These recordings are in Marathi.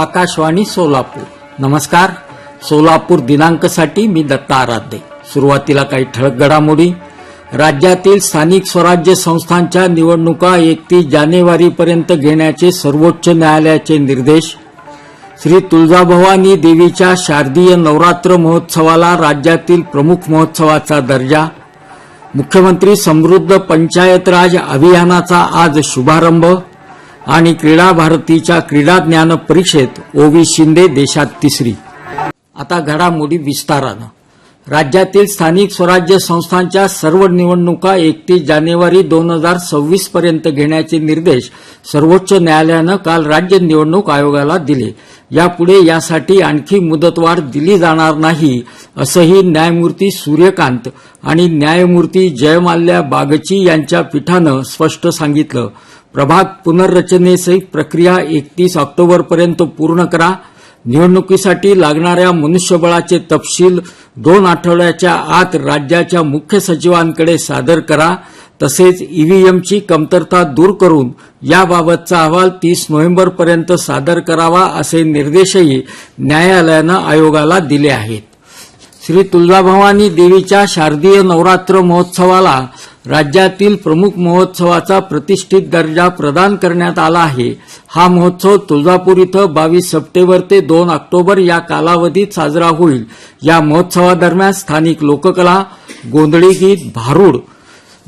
आकाशवाणी सोलापूर. नमस्कार. सोलापूर दिनांकसाठी मी दत्ता आराध्य. सुरुवातीला काही ठळक घडामोडी. राज्यातील स्थानिक स्वराज्य संस्थांच्या निवडणुका एकतीस जानेवारीपर्यंत घेण्याचे सर्वोच्च न्यायालयाचे निर्देश. श्री तुळजाभवानी देवीच्या शारदीय नवरात्र महोत्सवाला राज्यातील प्रमुख महोत्सवाचा दर्जा. मुख्यमंत्री समृद्ध पंचायत राज अभियानाचा आज शुभारंभ. आणि क्रीडा भारतीच्या क्रीडा ज्ञान परीक्षेत ओवी शिंदे देशात तिसरी. आता घडामोडी विस्तारानं. राज्यातील स्थानिक स्वराज्य संस्थांच्या सर्व निवडणुका एकतीस जानेवारी दोन हजार सव्वीस पर्यंत घेण्याचे निर्देश सर्वोच्च न्यायालयानं काल राज्य निवडणूक आयोगाला दिले. यापुढे यासाठी आणखी मुदतवाढ दिली जाणार नाही असंही न्यायमूर्ती सूर्यकांत आणि न्यायमूर्ती जयमाल्या बागची यांच्या पीठानं स्पष्ट सांगितलं. प्रभाग पुनर्रचनेसहित प्रक्रिया एकतीस ऑक्टोबरपर्यंत पूर्ण करा. निवडणुकीसाठी लागणाऱ्या मनुष्यबळाचे तपशील दोन आठवड्याच्या आत राज्याच्या मुख्य सचिवांकडे सादर करा. तसेच ईव्हीएमची कमतरता दूर करून याबाबतचा अहवाल तीस नोव्हेंबरपर्यंत सादर करावा असे निर्देशही न्यायालयानं आयोगाला दिले आहेत. श्री तुळजाभवानी देवीच्या शारदीय नवरात्र महोत्सवाला राज्यातील प्रमुख महोत्सवाचा प्रतिष्ठित दर्जा प्रदान करण्यात आला आहे. हा महोत्सव तुळजापूर इथं बावीस सप्टेंबर ते दोन ऑक्टोबर या कालावधीत साजरा होईल. या महोत्सवादरम्यान स्थानिक लोककला गोंधळी गीत भारूड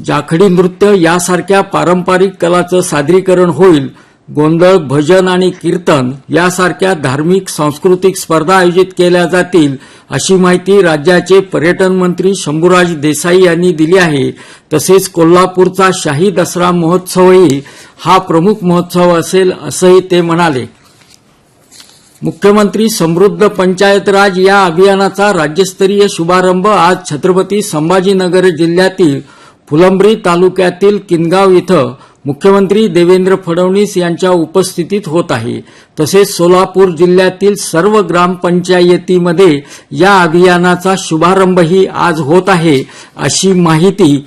जाखडी नृत्य यासारख्या पारंपरिक कलाचं सादरीकरण होईल. गोंधळ भजन आणि कीर्तन यासारख्या धार्मिक सांस्कृतिक स्पर्धा आयोजित केल्या जातील अशी माहिती राज्याचे पर्यटन मंत्री शंभूराज देसाई यांनी दिली आहे. तसेच कोल्हापूरचा शाही दसरा महोत्सवही हा प्रमुख महोत्सव असेल असंही ते म्हणाले. मुख्यमंत्री समृद्ध पंचायत राज या अभियानाचा राज्यस्तरीय शुभारंभ आज छत्रपती संभाजीनगर जिल्ह्यातील फुलंब्री तालुक्यातील किनगाव इथं मुख्यमंत्री देवेंद्र फडणवीस यांच्या उपस्थितीत होत आहे. तसेच सोलापूर जिल्ह्यातील सर्व ग्रामपंचायतीमध्ये या अभियानाचा शुभारंभही आज होत आहे अशी माहिती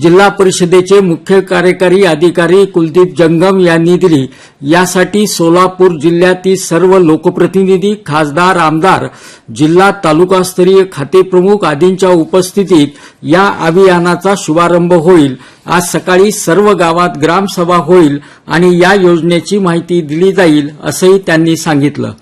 जिल्हा परिषदेचे मुख्य कार्यकारी अधिकारी कुलदीप जंगम यांनी दिली. यासाठी सोलापूर जिल्ह्यातील सर्व लोकप्रतिनिधी खासदार आमदार जिल्हा तालुकास्तरीय खातेप्रमुख आदींच्या उपस्थितीत या अभियानाचा शुभारंभ होईल. आज सकाळी सर्व गावात ग्रामसभा होईल आणि या योजनेची माहिती दिली जाईल असंही त्यांनी सांगितलं.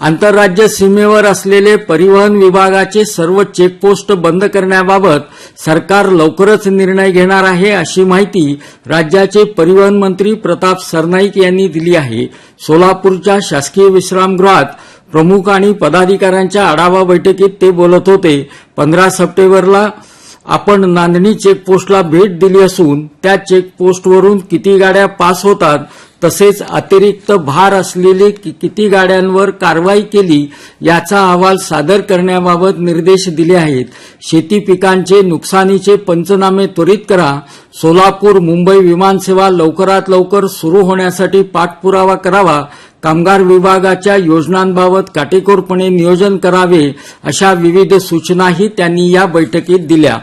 आंतरराज्य सीमेवर असलेले परिवहन विभागाचे सर्व चेकपोस्ट बंद करण्याबाबत सरकार लवकरच निर्णय घेणार आहे अशी माहिती राज्याचे परिवहन मंत्री प्रताप सरनाईक यांनी दिली आहे. सोलापूरच्या शासकीय विश्रामगृहात प्रमुख आणि पदाधिकाऱ्यांच्या आढावा बैठकीत ते बोलत होते. पंधरा सप्टेंबरला आपण नांदणी चेकपोस्टला भेट दिली असून त्या चेकपोस्टवरून किती गाड्या पास होतात तसेच अतिरिक्त भार असलेले किती गाड्यांवर कारवाई केली याचा अहवाल सादर करण्याबाबत निर्देश दिले आहेत. शेती पिकांचे नुकसानीचे पंचनामे त्वरित करा. सोलापूर मुंबई विमानसेवा लवकरात लवकर सुरू होण्यासाठी पाठपुरावा करावा. कामगार विभागाच्या योजनांबाबत काटेकोरपणे नियोजन करावे अशा विविध सूचनाही त्यांनी या बैठकीत दिल्या.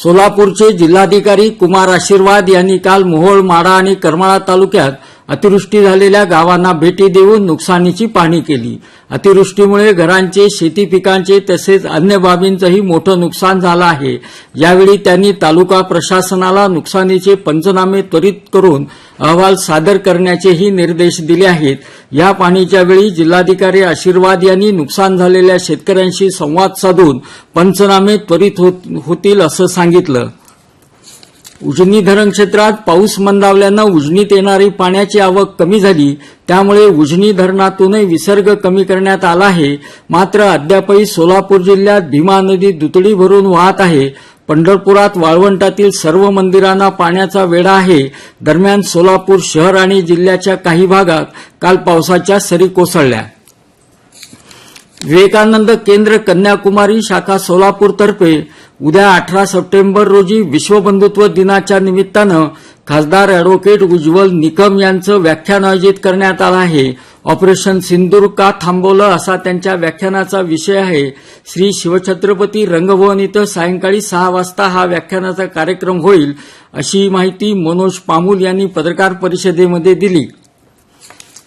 सोलापूरचे जिल्हाधिकारी कुमार आशीर्वाद यांनी काल मोहोळ माडा आणि करमाळा तालुक्यात अतिवृष्टी झालेल्या गावांना भेटी देऊन नुकसानीची पाहणी केली. अतिवृष्टीमुळे घरांचे शेती पिकांचे तसेच अन्य बाबींचंही मोठं नुकसान झालं आहे. यावेळी त्यांनी तालुका प्रशासनाला नुकसानीचे पंचनामे त्वरित करून अहवाल सादर करण्याचेही निर्देश दिले आहेत. या पाहणीच्या वेळी जिल्हाधिकारी आशीर्वाद यांनी नुकसान झालेल्या शेतकऱ्यांशी संवाद साधून पंचनामे त्वरित होत- होतील असं सांगितलं. उजनी धरण क्षेत्रात पाऊस मंदावल्यानं उजनीत येणारी पाण्याची आवक कमी झाली. त्यामुळे उजनी धरणातूनही विसर्ग कमी करण्यात आला आहे. मात्र अद्यापही सोलापूर जिल्ह्यात भीमा नदी दुतडी भरून वाहत आहे. पंढरपुरात वाळवंटातील सर्व मंदिरांना पाण्याचा वेढा आहे. दरम्यान सोलापूर शहर आणि जिल्ह्याच्या काही भागात काल पावसाच्या सरी कोसळल्या. विवेकानंद केंद्र कन्याकुमारी शाखा सोलापूरतर्फे उद्या अठरा सप्टेंबर रोजी विश्वबंधुत्व दिनाच्या निमित्तानं खासदार अॅडव्होकेट उज्ज्वल निकम यांचं व्याख्यान आयोजित करण्यात आलं आहे. ऑपरेशन सिंदूर का थांबवलं असा त्यांच्या व्याख्यानाचा विषय आहे. श्री शिवछत्रपती रंगभवन इथं सायंकाळी सहा वाजता हा व्याख्यानाचा कार्यक्रम होईल अशी माहिती मनोज पामूल यांनी पत्रकार परिषदेमध्ये दिली.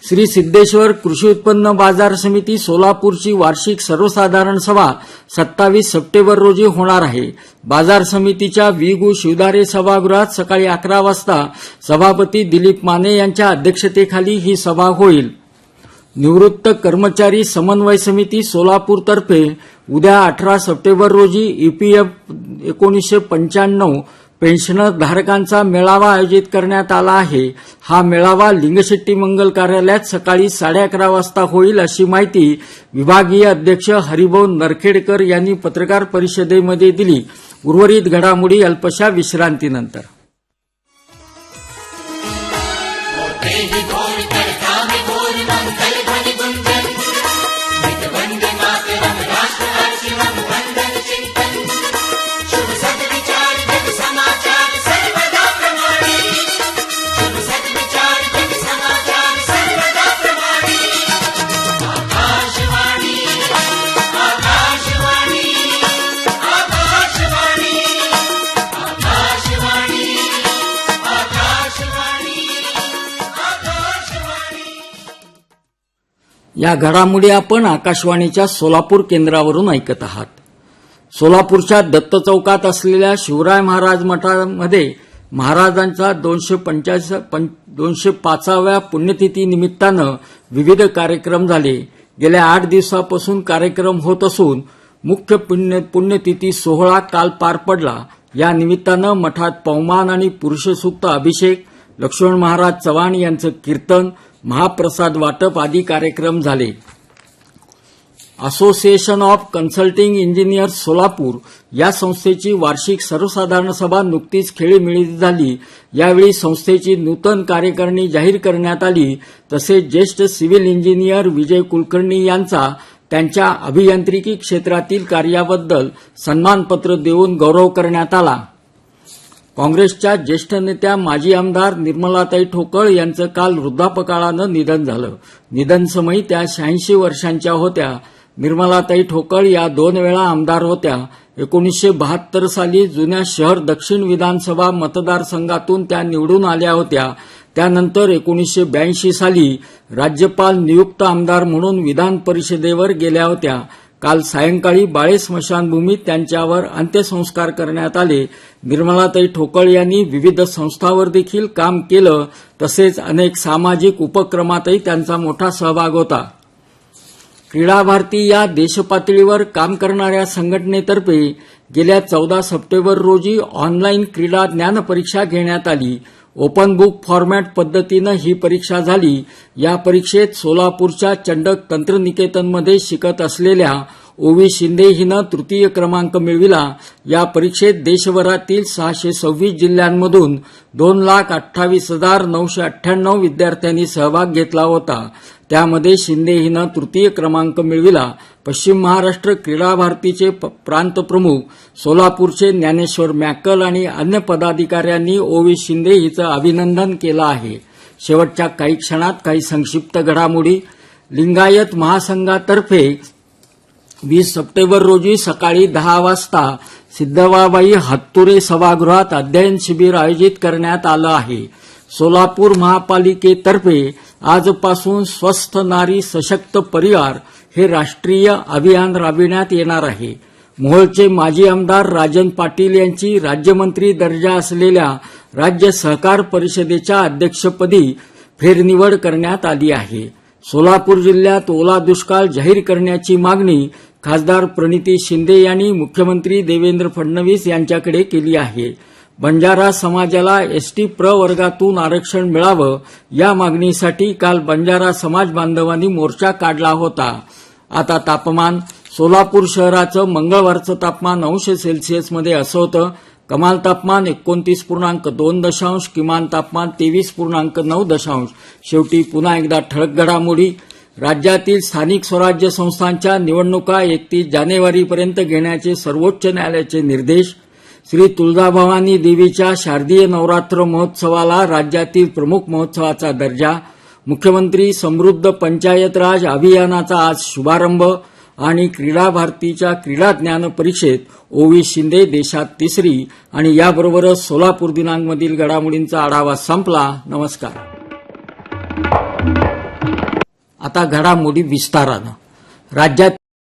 श्री सिद्धेश्वर कृषी उत्पन्न बाजार समिती सोलापूरची वार्षिक सर्वसाधारण सभा सत्तावीस सप्टेंबर रोजी होणार आहे. बाजार समितीच्या विगु शिवदारे सभागृहात सकाळी अकरा वाजता सभापती दिलीप माने यांच्या अध्यक्षतेखाली ही सभा होईल. निवृत्त कर्मचारी समन्वय समिती सोलापूरतर्फे उद्या अठरा सप्टेंबर रोजी ईपीएफ एकोणीसशे पंच्याण्णव धारकांचा मेळावा आयोजित करण्यात आला आहे. हा मेळावा लिंगशेट्टी मंगल कार्यालयात सकाळी साडे अकरा वाजता होईल अशी माहिती विभागीय अध्यक्ष हरिभाऊ नरखेडकर यांनी पत्रकार परिषदेमध्ये दिली. उर्वरित घडामोडी अल्पशा विश्रांतीनंतर. या घडामोडी आपण आकाशवाणीच्या सोलापूर केंद्रावरून ऐकत आहात. सोलापूरच्या दत्त चौकात असलेल्या शिवराय महाराज मठामध्ये महाराजांचा दोनशे पंचास दोनशे पाचाव्या पुण्यतिथी निमित्तानं विविध कार्यक्रम झाले. गेल्या आठ दिवसापासून कार्यक्रम होत असून मुख्य पुण्य पुण्यतिथी सोहळा काल पार पडला. या निमित्तानं मठात पवमान आणि पुरुषसूक्त अभिषेक लक्ष्मण महाराज चव्हाण यांचं कीर्तन महाप्रसाद वाटप आदी कार्यक्रम झाले. Association of consulting engineers Solapur या संस्थेची वार्षिक सर्वसाधारण सभा नुकतीच खेळीमेळी झाली. यावेळी संस्थेची नूतन कार्यकारिणी जाहीर करण्यात आली. तसेच ज्येष्ठ सिव्हिल इंजिनियर विजय कुलकर्णी यांचा त्यांच्या अभियांत्रिकी क्षेत्रातील कार्याबद्दल सन्मानपत्र देऊन गौरव करण्यात आला. काँग्रेसच्या ज्येष्ठ नेत्या माजी आमदार निर्मलाताई ठोकळ यांचं काल वृद्धापकाळानं निधन झालं. निधनसमयी त्या शहाऐंशी वर्षांच्या होत्या. निर्मलाताई ठोकळ या दोन वेळा आमदार होत्या. एकोणीसशे बहात्तर साली जुन्या शहर दक्षिण विधानसभा मतदारसंघातून त्या निवडून आल्या होत्या. त्यानंतर एकोणीसशे ब्याऐंशी साली राज्यपाल नियुक्त आमदार म्हणून विधान परिषदेवर गेल्या होत्या. काल सायंकाळी बाळे स्मशानभूमीत त्यांच्यावर अंत्यसंस्कार करण्यात आले. निर्मलाताई ठोकळ यांनी विविध संस्थांवर देखील काम केलं. तसेच अनेक सामाजिक उपक्रमातही त्यांचा मोठा सहभाग होता. क्रीडा भारती या देशपातळीवर काम करणाऱ्या संघटनेतर्फे गेल्या चौदा सप्टेंबर रोजी ऑनलाईन क्रीडा ज्ञान परीक्षा घेण्यात आली. ओपन बुक फॉर्मॅट पद्धतीनं ही परीक्षा झाली. या परीक्षेत सोलापूरच्या चंडक तंत्रनिकेतनमध्ये शिकत असलेल्या ओवी शिंदे हिनं तृतीय क्रमांक मिळविला. या परीक्षेत देशभरातील सहाशे सव्वीस जिल्ह्यांमधून दोन लाख अठ्ठावीस हजार नऊशे अठ्ठ्याण्णव विद्यार्थ्यांनी सहभाग घेतला होता. त्यामध्ये शिंदे हिनं तृतीय क्रमांक मिळविला. पश्चिम महाराष्ट्र क्रीडा भारतीचे प- प्रांत प्रमुख सोलापूरचे ज्ञानेश्वर मॅकल आणि अन्य पदाधिकाऱ्यांनी ओवी शिंदे हिचं अभिनंदन केलं आहे. शेवटच्या काही क्षणात काही संक्षिप्त घडामोडी. लिंगायत महासंघातर्फे वीस सप्टेंबर रोजी सकाळी दहा वाजता सिद्धवाबाई हत्तुरे सभागृहात अध्ययन शिबिर आयोजित करण्यात आलं आहे. सोलापूर महापालिकेतर्फे आजपासून स्वस्थ नारी सशक्त परिवार हे राष्ट्रीय अभियान राबविण्यात येणार आहे. मोहोळचे माजी आमदार राजन पाटील यांची राज्यमंत्री दर्जा असलेल्या राज्य सहकार परिषदेच्या अध्यक्षपदी फेरनिवड करण्यात आली आहे. सोलापूर जिल्ह्यात ओला दुष्काळ जाहीर करण्याची मागणी खासदार प्रणिती शिंदे यांनी मुख्यमंत्री देवेंद्र फडणवीस यांच्याकडे केली आहे. बंजारा समाजाला एसटी प्रवर्गातून आरक्षण मिळावं या मागणीसाठी काल बंजारा समाज बांधवांनी मोर्चा काढला होता. आता तापमान सोलापूर शहराचं मंगळवारचं तापमान अंश सेल्सिअसमध्ये असं होतं. कमाल तापमान एकोणतीस पूर्णांक दोन दशांश किमान तापमान तेवीस पूर्णांक नऊ दशांश. शेवटी पुन्हा एकदा ठळक घडामोडी. राज्यातील स्थानिक स्वराज्य संस्थांच्या निवडणुका एकतीस जानेवारीपर्यंत घेण्याचे सर्वोच्च न्यायालयाचे निर्देश. श्री तुळजाभवानी देवीच्या शारदीय नवरात्र महोत्सवाला राज्यातील प्रमुख महोत्सवाचा दर्जा. मुख्यमंत्री समृद्ध पंचायत राज अभियानाचा आज शुभारंभ आणि क्रीडा भारतीच्या क्रीडा ज्ञान परीक्षेत ओवी शिंदे देशात तिसरी आणि याबरोबरच सोलापूर दिनांकमधील घडामोडींचा आढावा संपला. नमस्कार. आता घडामोडी विस्तारानं. राज्यात